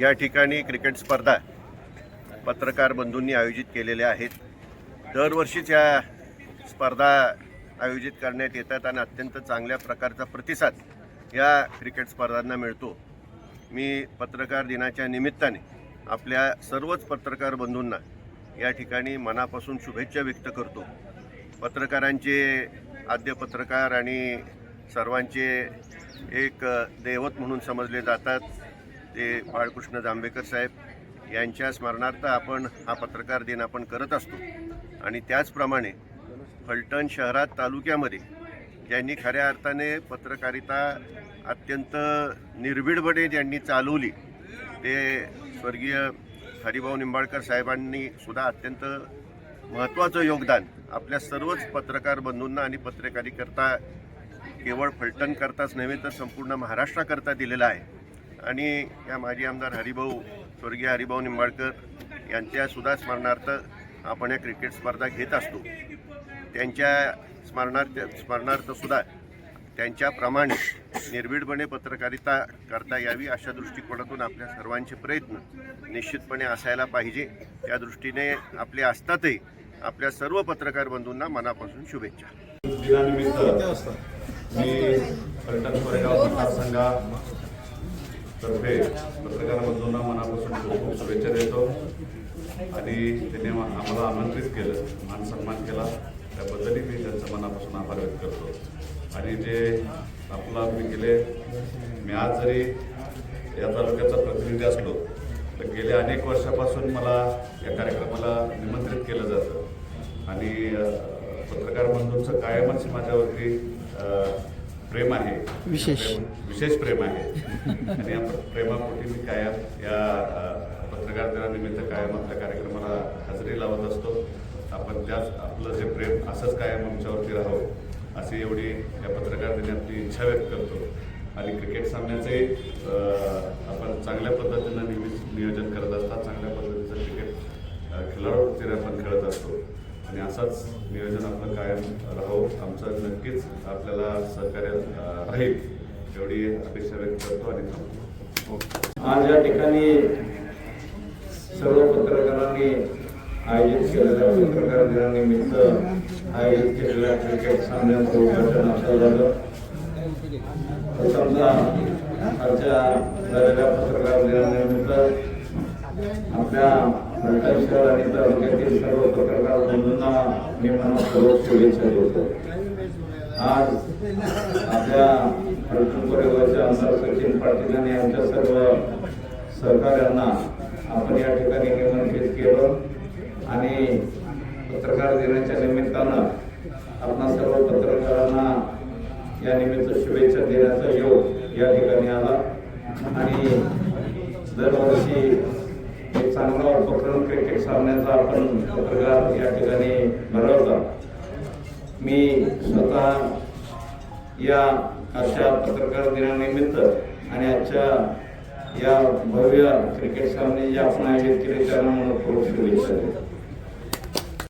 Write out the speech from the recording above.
या ठिकाणी क्रिकेट स्पर्धा पत्रकार बंधूंनी आयोजित केलेल्या आहेत. दरवर्षीच या स्पर्धा आयोजित करण्यात येतात आणि अत्यंत चांगल्या प्रकारचा प्रतिसाद या क्रिकेट स्पर्धांना मिळतो. मी पत्रकार दिनाच्या निमित्ताने आपल्या सर्वच पत्रकार बंधूंना या ठिकाणी मनापासून शुभेच्छा व्यक्त करतो. पत्रकारांचे आद्य पत्रकार आणि सर्वांचे एक दैवत म्हणून समजले जातात. ते बाळकृष्ण जांभेकर साहेब यांच्या स्मरणार्थ आपण हा पत्रकार दिन आपण करत असतो. आणि त्याचप्रमाणे फलटण शहरात तालुक्यामध्ये ज्यांनी खऱ्या अर्थाने पत्रकारिता अत्यंत निर्भीडपणे ज्यांनी चालवली ते स्वर्गीय हरिभाऊ निंबाळकर साहेबांनी सुद्धा अत्यंत महत्त्वाचं योगदान आपल्या सर्वच पत्रकार बंधूंना आणि पत्रकारिकरता केवळ फलटणकरताच नव्हे तर संपूर्ण महाराष्ट्राकरता दिलेला आहे. आणि या माजी आमदार हरिभाऊ स्वर्गीय हरिभाऊ निंबाळकर यांच्यासुद्धा स्मरणार्थ आपण या क्रिकेट स्पर्धा घेत असतो. त्यांच्या स्मरणार्थ स्मरणार्थसुद्धा त्यांच्याप्रमाणे निर्भीडपणे पत्रकारिता करता यावी अशा दृष्टिकोनातून आपल्या सर्वांचे प्रयत्न निश्चितपणे असायला पाहिजे. त्या दृष्टीने आपले असतातही आपल्या सर्व पत्रकार बंधूंना मनापासून शुभेच्छा. दिनानिमित्त मी पर्यटन कोरेगाव मतदारसंघा तर्फे पत्रकार बंधूंना मनापासून खूप खूप शुभेच्छा देतो. आणि त्यांनी आम्हाला आमंत्रित केलं मान सन्मान केला. त्याबद्दलही मी त्यांचा मनापासून आभार व्यक्त करतो. आणि जे आपला मी केले मी आज जरी या तालुक्याचा प्रतिनिधी असलो तर गेल्या अनेक वर्षापासून मला या कार्यक्रमाला निमंत्रित केलं जातं. आणि पत्रकार बंधूंचं कायमच माझ्यावरती प्रेम आहे. विशेष. विशेष प्रेम आहे. आणि या प्रेमापोटी मी कायम या पत्रकार दिनानिमित्त कायम आपल्या कार्यक्रमाला हजेरी लावत असतो. आपण त्याच आपलं जे प्रेम असंच कायम आमच्यावरती राहावं अशी एवढी या पत्रकार दिनी आपली इच्छा व्यक्त करतो. आणि क्रिकेट सामन्याचे आपण चांगल्या पद्धतीनं नेहमीच नियोजन करत असतात. चांगल्या पद्धतीचं क्रिकेट खेळाडूवरती आपण खेळत असतो. आणि असंच नियोजन आपलं कायम राहो आमचं नक्कीच आपल्याला सहकार्य राहील. एवढी अपेक्षा व्यक्त करतो आणि हो. आज या ठिकाणी सर्व पत्रकारांनी आयोजित केलेल्या पत्रकार दिनानिमित्त आयोजित केलेल्या क्रिकेट सामन्याचं उद्घाटन असं झालं. प्रथमतः आजच्या झालेल्या पत्रकार दिनानिमित्त आपल्या फलटण आणि तालुक्यातील सर्व पत्रकार बंधूंना मी मनात सर्व शुभेच्छा देतो. आज आपल्या फलटण परिवाराचे आमदार सचिन पाटील आणि आमच्या सर्व सहकार्यांना आपण या ठिकाणी निमंत्रित केलं आणि पत्रकार दिनाच्या निमित्तानं आपणा सर्व पत्रकारांना या निमित्त शुभेच्छा देण्याचा योग या ठिकाणी आला. आणि दरवर्षी एक चांगला उपक्रम क्रिकेट सामन्याचा आपण पत्रकार या ठिकाणी भरवतात मी स्वतः या अशा पत्रकार दिनानिमित्त आणि आजच्या या भव्य क्रिकेट सामने जे आपण आयोजित केले त्यांना मनपूर्वक शुभेच्छा देतो.